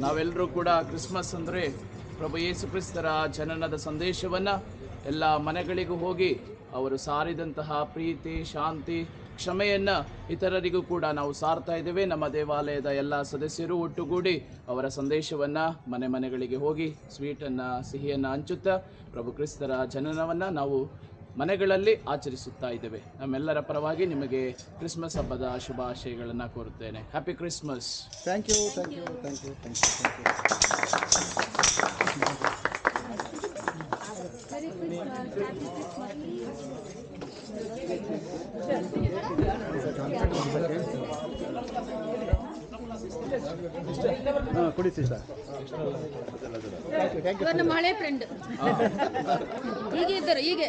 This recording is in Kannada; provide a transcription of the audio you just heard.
ನಾವೆಲ್ಲರೂ ಕೂಡ ಕ್ರಿಸ್ಮಸ್ ಅಂದರೆ ಪ್ರಭು ಯೇಸು ಕ್ರಿಸ್ತರ ಜನನದ ಸಂದೇಶವನ್ನು ಎಲ್ಲ ಮನೆಗಳಿಗೂ ಹೋಗಿ ಅವರು ಸಾರಿದಂತಹ ಪ್ರೀತಿ ಶಾಂತಿ ಕ್ಷಮೆಯನ್ನು ಇತರರಿಗೂ ಕೂಡ ನಾವು ಸಾರ್ತಾ ಇದ್ದೇವೆ. ನಮ್ಮ ದೇವಾಲಯದ ಎಲ್ಲ ಸದಸ್ಯರು ಒಟ್ಟುಗೂಡಿ ಅವರ ಸಂದೇಶವನ್ನು ಮನೆ ಮನೆಗಳಿಗೆ ಹೋಗಿ ಸ್ವೀಟನ್ನು ಸಿಹಿಯನ್ನು ಹಂಚುತ್ತಾ ಪ್ರಭು ಕ್ರಿಸ್ತರ ಜನನವನ್ನು ನಾವು ಮನೆಗಳಲ್ಲಿ ಆಚರಿಸುತ್ತಾ ಇದ್ದೇವೆ. ನಮ್ಮೆಲ್ಲರ ಪರವಾಗಿ ನಿಮಗೆ ಕ್ರಿಸ್ಮಸ್ ಹಬ್ಬದ ಶುಭಾಶಯಗಳನ್ನು ಕೋರುತ್ತೇನೆ. Happy Christmas thank you thank you thank you thank you thank you ಹಾಂ ಕೊಡಿ ಸಿಸ್ಟರ್. ನಮ್ಮ ಹಳೆ ಫ್ರೆಂಡ್ ಹೀಗೆ ಇದ್ದಾರೆ ಹೀಗೆ.